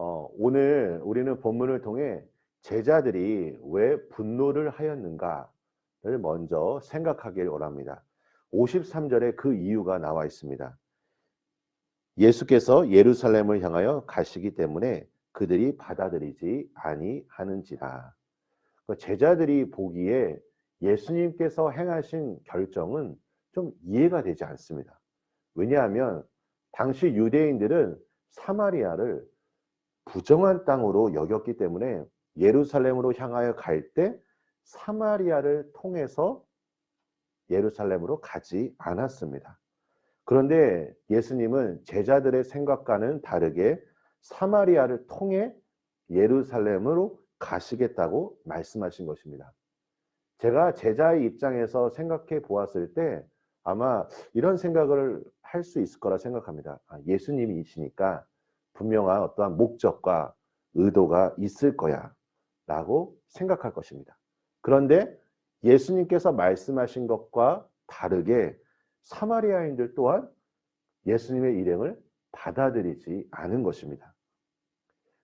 어, 오늘 우리는 본문을 통해 제자들이 왜 분노를 하였는가를 먼저 생각하기를 원합니다. 53절에 그 이유가 나와 있습니다. 예수께서 예루살렘을 향하여 가시기 때문에 그들이 받아들이지 아니하는지라. 그 제자들이 보기에 예수님께서 행하신 결정은 좀 이해가 되지 않습니다. 왜냐하면 당시 유대인들은 사마리아를 부정한 땅으로 여겼기 때문에 예루살렘으로 향하여 갈 때 사마리아를 통해서 예루살렘으로 가지 않았습니다. 그런데 예수님은 제자들의 생각과는 다르게 사마리아를 통해 예루살렘으로 가시겠다고 말씀하신 것입니다. 제가 제자의 입장에서 생각해 보았을 때 아마 이런 생각을 할 수 있을 거라 생각합니다. 아, 예수님이시니까 분명한 어떠한 목적과 의도가 있을 거야 라고 생각할 것입니다. 그런데 예수님께서 말씀하신 것과 다르게 사마리아인들 또한 예수님의 일행을 받아들이지 않은 것입니다.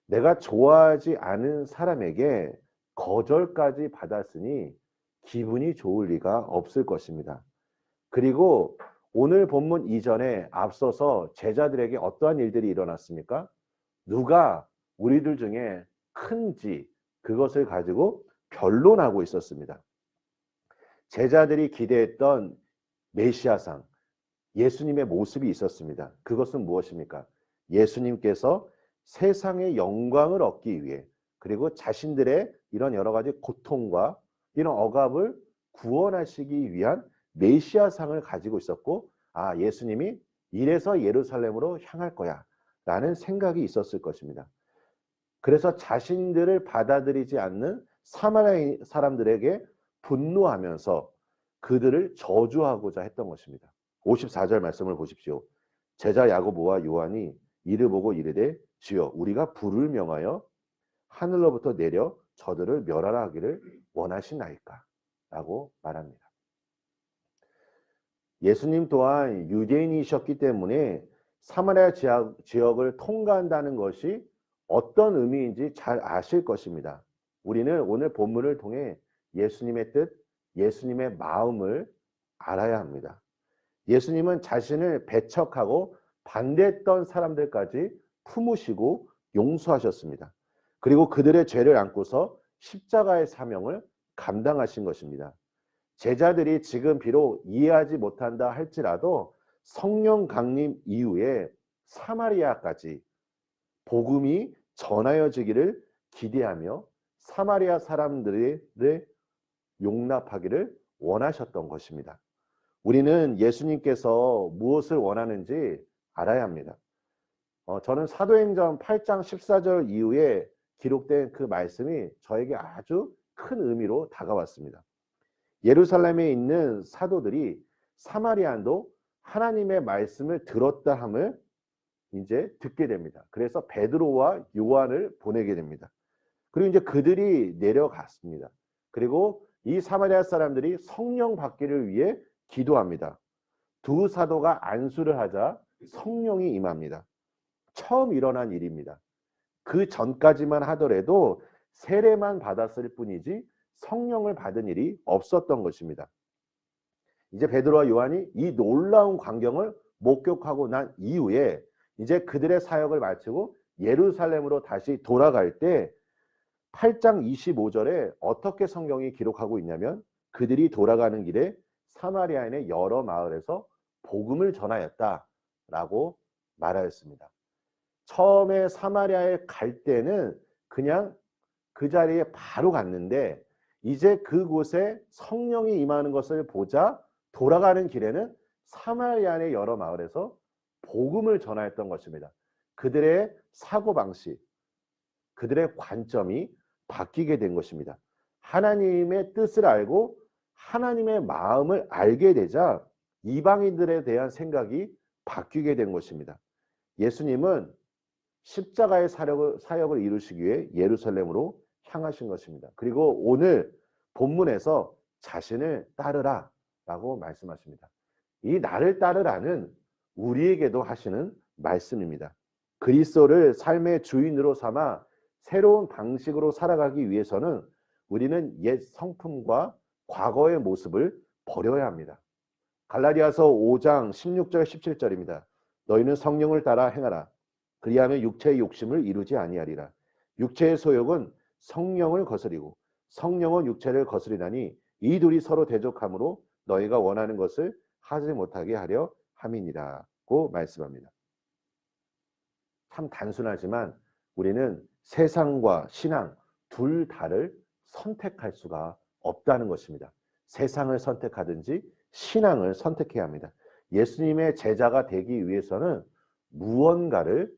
내가 좋아하지 않은 사람에게 거절까지 받았으니 기분이 좋을 리가 없을 것입니다. 그리고 오늘 본문 이전에 앞서서 제자들에게 어떠한 일들이 일어났습니까? 누가 우리들 중에 큰지 그것을 가지고 변론하고 있었습니다. 제자들이 기대했던 메시아상, 예수님의 모습이 있었습니다. 그것은 무엇입니까? 예수님께서 세상의 영광을 얻기 위해 그리고 자신들의 이런 여러 가지 고통과 이런 억압을 구원하시기 위한 메시아상을 가지고 있었고 아 예수님이 이래서 예루살렘으로 향할 거야 라는 생각이 있었을 것입니다. 그래서 자신들을 받아들이지 않는 사마리아 사람들에게 분노하면서 그들을 저주하고자 했던 것입니다. 54절 말씀을 보십시오. 제자 야고보와 요한이 이를 보고 이르되 주여 우리가 불을 명하여 하늘로부터 내려 저들을 멸하라 하기를 원하시나이까 라고 말합니다. 예수님 또한 유대인이셨기 때문에 사마리아 지역, 을 통과한다는 것이 어떤 의미인지 잘 아실 것입니다. 우리는 오늘 본문을 통해 예수님의 뜻, 예수님의 마음을 알아야 합니다. 예수님은 자신을 배척하고 반대했던 사람들까지 품으시고 용서하셨습니다. 그리고 그들의 죄를 안고서 십자가의 사명을 감당하신 것입니다. 제자들이 지금 비록 이해하지 못한다 할지라도 성령 강림 이후에 사마리아까지 복음이 전하여지기를 기대하며 사마리아 사람들을 용납하기를 원하셨던 것입니다. 우리는 예수님께서 무엇을 원하는지 알아야 합니다. 어, 저는 사도행전 8장 14절 이후에 기록된 그 말씀이 저에게 아주 큰 의미로 다가왔습니다. 예루살렘에 있는 사도들이 사마리안도 하나님의 말씀을 들었다 함을 이제 듣게 됩니다. 그래서 베드로와 요한을 보내게 됩니다. 그리고 이제 그들이 내려갔습니다. 그리고 이 사마리아 사람들이 성령 받기를 위해 기도합니다. 두 사도가 안수를 하자 성령이 임합니다. 처음 일어난 일입니다. 그 전까지만 하더라도 세례만 받았을 뿐이지 성령을 받은 일이 없었던 것입니다. 이제 베드로와 요한이 이 놀라운 광경을 목격하고 난 이후에 이제 그들의 사역을 마치고 예루살렘으로 다시 돌아갈 때 8장 25절에 어떻게 성경이 기록하고 있냐면 그들이 돌아가는 길에 사마리아인의 여러 마을에서 복음을 전하였다라고 말하였습니다. 처음에 사마리아에 갈 때는 그냥 그 자리에 바로 갔는데 이제 그곳에 성령이 임하는 것을 보자 돌아가는 길에는 사마리아의 여러 마을에서 복음을 전하였던 것입니다. 그들의 사고방식, 그들의 관점이 바뀌게 된 것입니다. 하나님의 뜻을 알고 하나님의 마음을 알게 되자 이방인들에 대한 생각이 바뀌게 된 것입니다. 예수님은 십자가의 사역을, 사역을 이루시기 위해 예루살렘으로 향하신 것입니다. 그리고 오늘 본문에서 자신을 따르라 라고 말씀하십니다. 이 나를 따르라는 우리에게도 하시는 말씀입니다. 그리스도를 삶의 주인으로 삼아 새로운 방식으로 살아가기 위해서는 우리는 옛 성품과 과거의 모습을 버려야 합니다. 갈라디아서 5장 16절 17절입니다. 너희는 성령을 따라 행하라. 그리하면 육체의 욕심을 이루지 아니하리라. 육체의 소욕은 성령을 거스리고 성령은 육체를 거스리나니 이 둘이 서로 대적함으로 너희가 원하는 것을 하지 못하게 하려 함이니라고 말씀합니다. 참 단순하지만 우리는 세상과 신앙 둘 다를 선택할 수가 없다는 것입니다. 세상을 선택하든지 신앙을 선택해야 합니다. 예수님의 제자가 되기 위해서는 무언가를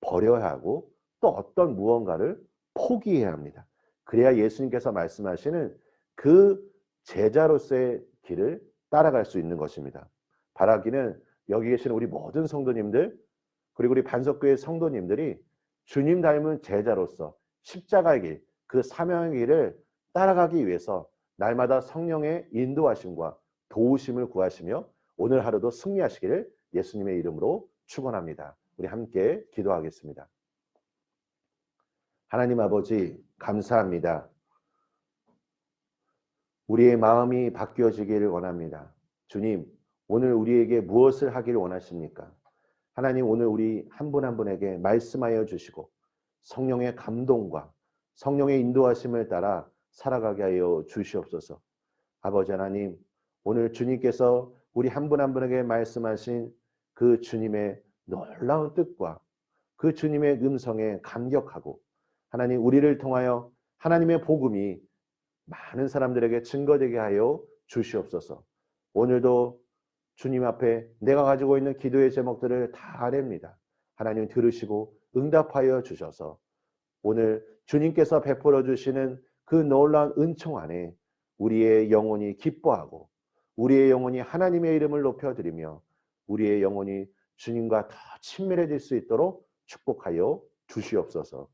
버려야 하고 또 어떤 무언가를 포기해야 합니다. 그래야 예수님께서 말씀하시는 그 제자로서의 길을 따라갈 수 있는 것입니다. 바라기는 여기 계신 우리 모든 성도님들 그리고 우리 반석교회 성도님들이 주님 닮은 제자로서 십자가의 길, 그 사명의 길을 따라가기 위해서 날마다 성령의 인도하심과 도우심을 구하시며 오늘 하루도 승리하시기를 예수님의 이름으로 축원합니다. 우리 함께 기도하겠습니다. 하나님 아버지 감사합니다. 우리의 마음이 바뀌어지기를 원합니다. 주님, 오늘 우리에게 무엇을 하기를 원하십니까? 하나님 오늘 우리 한 분한 분에게 말씀하여 주시고 성령의 감동과 성령의 인도하심을 따라 살아가게 하여 주시옵소서. 아버지 하나님, 오늘 주님께서 우리 한 분한 분에게 말씀하신 그 주님의 놀라운 뜻과 그 주님의 음성에 감격하고 하나님 우리를 통하여 하나님의 복음이 많은 사람들에게 증거되게 하여 주시옵소서. 오늘도 주님 앞에 내가 가지고 있는 기도의 제목들을 다 아랩니다. 하나님 들으시고 응답하여 주셔서 오늘 주님께서 베풀어 주시는 그 놀라운 은총 안에 우리의 영혼이 기뻐하고 우리의 영혼이 하나님의 이름을 높여드리며 우리의 영혼이 주님과 더 친밀해질 수 있도록 축복하여 주시옵소서